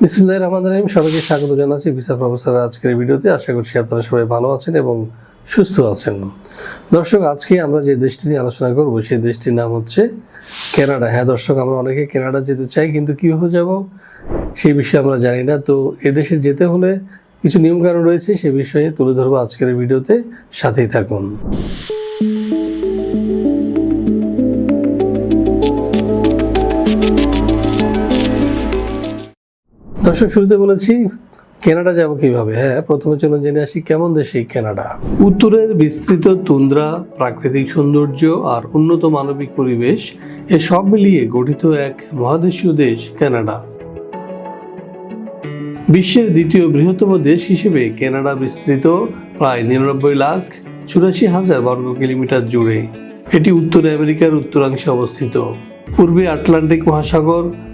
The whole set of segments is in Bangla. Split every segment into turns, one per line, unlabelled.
বিসমুল্লাহ রহমান রহিম। সবাইকে স্বাগত জানাচ্ছি ভিসা প্রফেসরের আজকের ভিডিওতে। আশা করছি আপনারা সবাই ভালো আছেন এবং সুস্থ আছেন। দর্শক, আজকে আমরা যে দেশটি নিয়ে আলোচনা করব, সেই দেশটির নাম হচ্ছে কানাডা। হ্যাঁ দর্শক, আমরা অনেকে কানাডা যেতে চাই, কিন্তু কীভাবে যাব সেই বিষয়ে আমরা জানি না। তো এদেশে যেতে হলে কিছু নিয়মকানুন রয়েছে, সে বিষয়ে তুলে ধরবো আজকের ভিডিওতে। সাথেই থাকুন। দর্শক, শুরুতে বলেছি, কানাডা যাব কীভাবে? হ্যাঁ প্রথমে চলুন জেনে আসি কেমন দেশ এই কানাডা। উত্তরের বিস্তৃত তুন্দ্রা, প্রাকৃতিক সৌন্দর্য আর উন্নত মানবিক পরিবেশ, এ সব মিলিয়ে গঠিত এক মহাদেশীয় দেশ কানাডা। বিশ্বের দ্বিতীয় বৃহত্তম দেশ হিসেবে কেনাডা বিস্তৃত, প্রায় নিরানব্বই লাখ চুরাশি হাজার বর্গ কিলোমিটার জুড়ে। এটি উত্তর আমেরিকার উত্তরাংশে অবস্থিত। পূর্বে আটলান্টিক মহাসাগর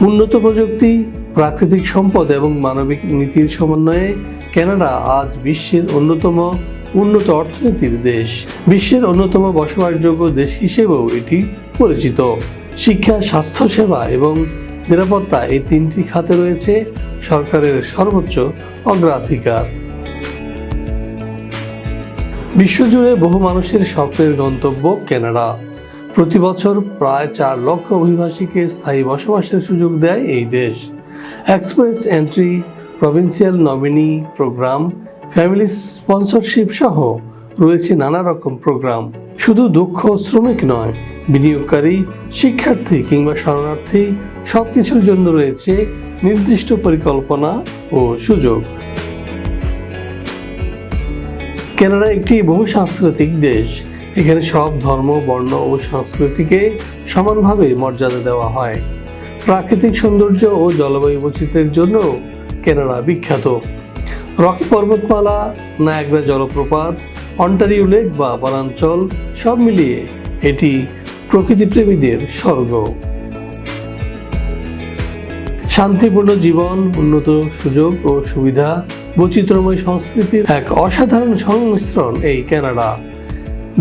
উন্নত প্রযুক্তি, প্রাকৃতিক সম্পদ এবং মানবিক নীতির সমন্বয়ে কানাডা আজ বিশ্বের অন্যতম উন্নত অর্থনীতির দেশ। বিশ্বের অন্যতম বসবাসযোগ্য দেশ হিসেবেও এটি পরিচিত। শিক্ষা, স্বাস্থ্যসেবা এবং নিরাপত্তা এই তিনটি খাতে রয়েছে সরকারের সর্বোচ্চ অগ্রাধিকার। বিশ্বজুড়ে বহু মানুষের স্বপ্নের গন্তব্য কানাডা। প্রতি বছর প্রায় চার লক্ষ অভিবাসীকে স্থায়ী বসবাসের সুযোগ দেয় এই দেশ। Express entry, provincial nominee program, family sponsorship সহ রয়েছে নানা রকম প্রোগ্রাম। শুধু দক্ষ শ্রমিক নয়, বিনিয়োগকারী, শিক্ষার্থী কিংবা শরণার্থী সব কিছুর জন্য রয়েছে নির্দিষ্ট পরিকল্পনা ও সুযোগ। কানাডা একটি বহু সাংস্কৃতিক দেশ। এখানে সব ধর্ম, বর্ণ ও সংস্কৃতিকে সমানভাবে মর্যাদা দেওয়া হয়। প্রাকৃতিক সৌন্দর্য ও জলবায়ু বৈচিত্র্যের জন্য কানাডা বিখ্যাত। রকি পর্বতমালা, নায়াগ্রা জলপ্রপাত, অন্টারিও লেক বা বনাঞ্চল সব মিলিয়ে এটি প্রকৃতিপ্রেমীদের স্বর্গ। শান্তিপূর্ণ জীবন, উন্নত সুযোগ ও সুবিধা, বৈচিত্র্যময় সংস্কৃতির এক অসাধারণ সংমিশ্রণ এই কানাডা।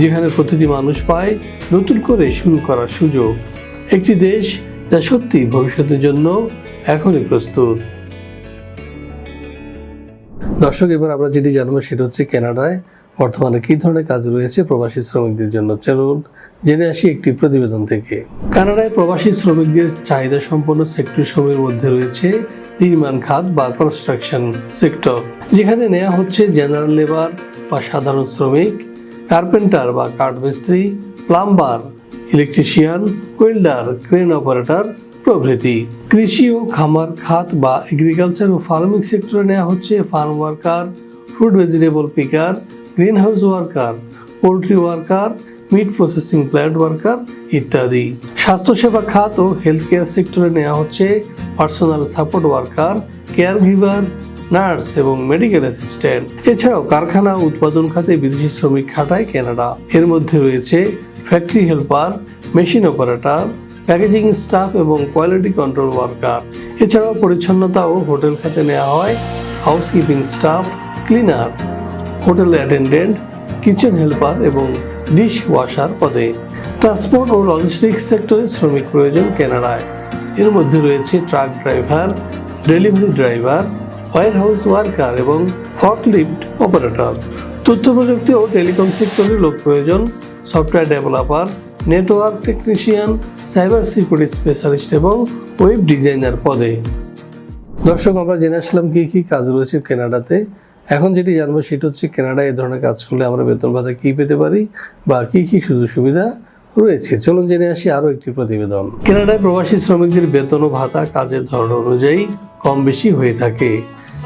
যেখানে প্রতিটি মানুষ পায় নতুন করে শুরু করার সুযোগ। একটি দেশ যা সত্যি ভবিষ্যতের জন্য এখনই প্রস্তুত। দর্শক, এবার আমরা যেটি জানব সেটা হচ্ছে কানাডায় বর্তমানে কী ধরনের কাজ রয়েছে প্রবাসী শ্রমিকদের জন্য। চলুন জেনে আসি একটি প্রতিবেদন থেকে। কানাডায় প্রবাসী শ্রমিকদের চাহিদা সম্পন্ন সেক্টর সমূহের মধ্যে রয়েছে নির্মাণ খাত বা কনস্ট্রাকশন সেক্টর যেখানে নেওয়া হচ্ছে জেনারেল লেবার বা সাধারণ শ্রমিক। কার্পেন্টার বা কাঠমিস্ত্রি, plumber, electrician, welder, crane operator প্রভৃতি। কৃষি ও খামার, খাত বা এগ্রিকালচার ও ফার্মিং সেক্টরে নেওয়া হচ্ছে farm worker fruit vegetable picker green house worker poultry worker meat processing plant worker ইত্যাদি। স্বাস্থ্যসেবা, খাত ও হেলথ কেয়ার সেক্টরে নেওয়া হচ্ছে personal support worker care giver nurse এবং মেডিকেল অ্যাসিস্ট্যান্ট। এছাড়াও কারখানা উৎপাদন খাতে বিদেশি শ্রমিক খাটায় কানাডা। এর মধ্যে রয়েছে factory helper machine operator packaging staff এবং কোয়ালিটি কন্ট্রোল ওয়ার্কার এছাড়াও পরিচ্ছন্নতা ও হোটেল খাতে নেওয়া হয় housekeeping staff cleaner hotel attendant kitchen helper এবং ডিশ ওয়াশার পদে। ট্রান্সপোর্ট ও লজিস্টিক্স সেক্টরে শ্রমিক প্রয়োজন কানাডায়। এর মধ্যে রয়েছে truck driver delivery driver white house worker এবং ফর্কলিফট অপারেটর। তথ্য প্রযুক্তি ও টেলিকম সেক্টরে লোক প্রয়োজন, software developer, network technician, cyber security specialist এবং ওয়েব ডিজাইনার পদে। দর্শক, আমরা জেনে আসলাম কি কি কাজ রয়েছে কেনাডাতে। এখন যেটি জানব সেটা হচ্ছে কানাডায় এই ধরনের কাজ করলে আমরা বেতন ভাতা কী পেতে পারি বা কি কি সুযোগ সুবিধা রয়েছে। চলুন জেনে আসি আরও একটি প্রতিবেদন। কেনাডায় প্রবাসী শ্রমিকদের বেতন ও ভাতা কাজের ধরন অনুযায়ী কম বেশি হয়ে থাকে।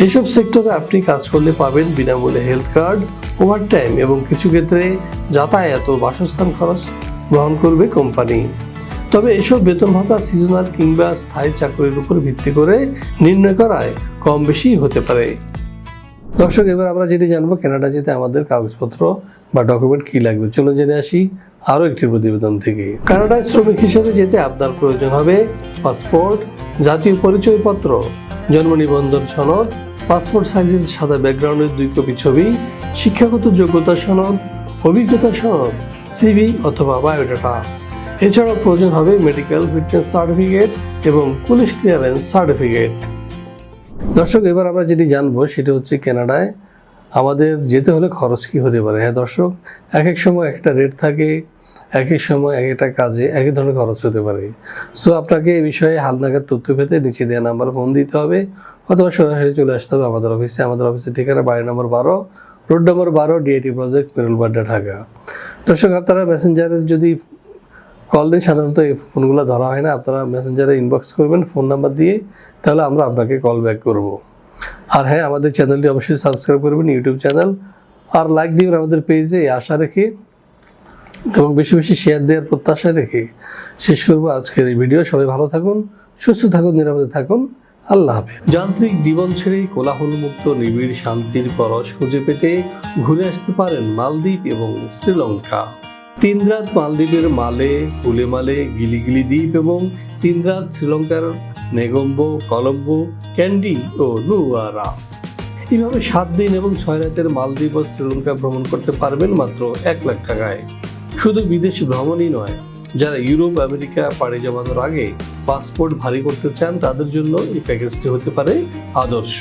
এসব সেক্টরে আপনি কাজ করলে পাবেন বিনামূল্যে হেলথ কার্ড, ওভারটাইম এবং কিছু ক্ষেত্রে যাতায়াত ও বাসস্থান খরচ গ্রহণ করবে কোম্পানি। তবে এসব বেতন ভাতা সিজনাল কিংবা স্থায়ী চাকরির উপর ভিত্তি করে নির্ণয় করায় কম বেশি হতে পারে। দর্শক, এবার আমরা যেটি জানব, কানাডা যেতে আমাদের কাগজপত্র বা ডকুমেন্ট কি লাগবে? চলুন জেনে আসি আরও একটি প্রতিবেদন থেকে। কানাডায় শ্রমিক হিসেবে যেতে আপনার প্রয়োজন হবে পাসপোর্ট, জাতীয় পরিচয়পত্র, জন্ম নিবন্ধন সনদ পাসপোর্ট সাইজের সাদা ব্যাকগ্রাউন্ডের দুই কপি ছবি, শিক্ষাগত যোগ্যতা সনদ, অভিজ্ঞতা সনদ সিভি অথবা বায়োডাটা। এছাড়াও প্রয়োজন হবে মেডিকেল ফিটনেস সার্টিফিকেট এবং পুলিশ ক্লিয়ারেন্স সার্টিফিকেট দর্শক, এবার আমরা যেটি জানব সেটা হচ্ছে কানাডায় আমাদের যেতে হলে খরচ কি হতে পারে। হ্যাঁ দর্শক, এক এক সময় একটা রেট থাকে এক এক সময় এক একটা কাজে এক ধরনের খরচ হতে পারে। সো আপনাকে এই বিষয়ে হালনাগাদ তথ্য পেতে নিচে দেওয়া নাম্বার ফোন দিতে হবে অথবা সরাসরি চলে আসতে হবে আমাদের অফিসে। আমাদের অফিসের ঠিকানা বাড়ি নম্বর বারো, রোড নম্বর বারো, ডিআইটি প্রজেক্ট মেরুলবাড্ডা ঢাকা। দর্শক, আপনারা মেসেঞ্জারে যদি কল দিয়ে সাধারণত এই ফোনগুলো ধরা হয় না। আপনারা মেসেঞ্জারে ইনবক্স করবেন, ফোন নাম্বার দিয়ে, তাহলে আমরা আপনাকে কল ব্যাক করব। আর হ্যাঁ আমাদের চ্যানেলটি অবশ্যই সাবস্ক্রাইব করবেন ইউটিউব চ্যানেল আর লাইক দিবেন আমাদের পেজে আশা রেখে এবং বেশি বেশি শেয়ার দেওয়ার প্রত্যাশা রেখে শেষ করব আজকের এই ভিডিও সবাই ভালো থাকুন, সুস্থ থাকুন, নিরাপদে থাকুন। আল্লাহ হাফেজ। যান্ত্রিক জীবন ছেড়ে কোলাহলমুক্ত, নিবিড় শান্তির পরশ খুঁজে পেতে ঘুরে আসতে পারেন মালদ্বীপ এবং শ্রীলঙ্কা। তিন রাত মালদ্বীপের মালে উলেমালে গিলিগিলি দ্বীপ এবং তিন রাত শ্রীলঙ্কার নেগম্বো, কলম্বো, ক্যান্ডি ও নুয়ারা। এইভাবে সাত দিন এবং ছয় রাতের মালদ্বীপ ও শ্রীলঙ্কা ভ্রমণ করতে পারবেন মাত্র এক লাখ টাকায়। শুধু বিদেশি ভ্রমণই নয়, যারা ইউরোপ, আমেরিকা, পাড়ি জমানোর আগে পাসপোর্ট ভারী করতে চান, তাদের জন্য এই প্যাকেজটি হতে পারে আদর্শ।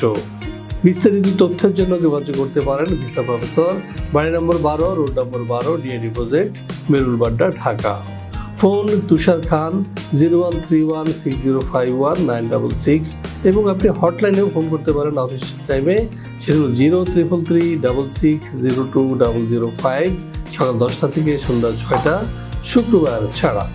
বিস্তারিত তথ্যের জন্য যোগাযোগ করতে পারেন ভিসা প্রফেসর, বাড়ি নম্বর বারো, রোড নম্বর বারো DAD project, Merul Badda, Dhaka. Phone Tushar Khan, zero one three one six zero five one nine double six এবং আপনি হটলাইনেও ফোন করতে পারেন অফিস টাইমে, সেটা zero triple three double six zero two double zero five. সকাল দশটা থেকে সন্ধ্যা ছয়টা শুক্রবার ছাড়া।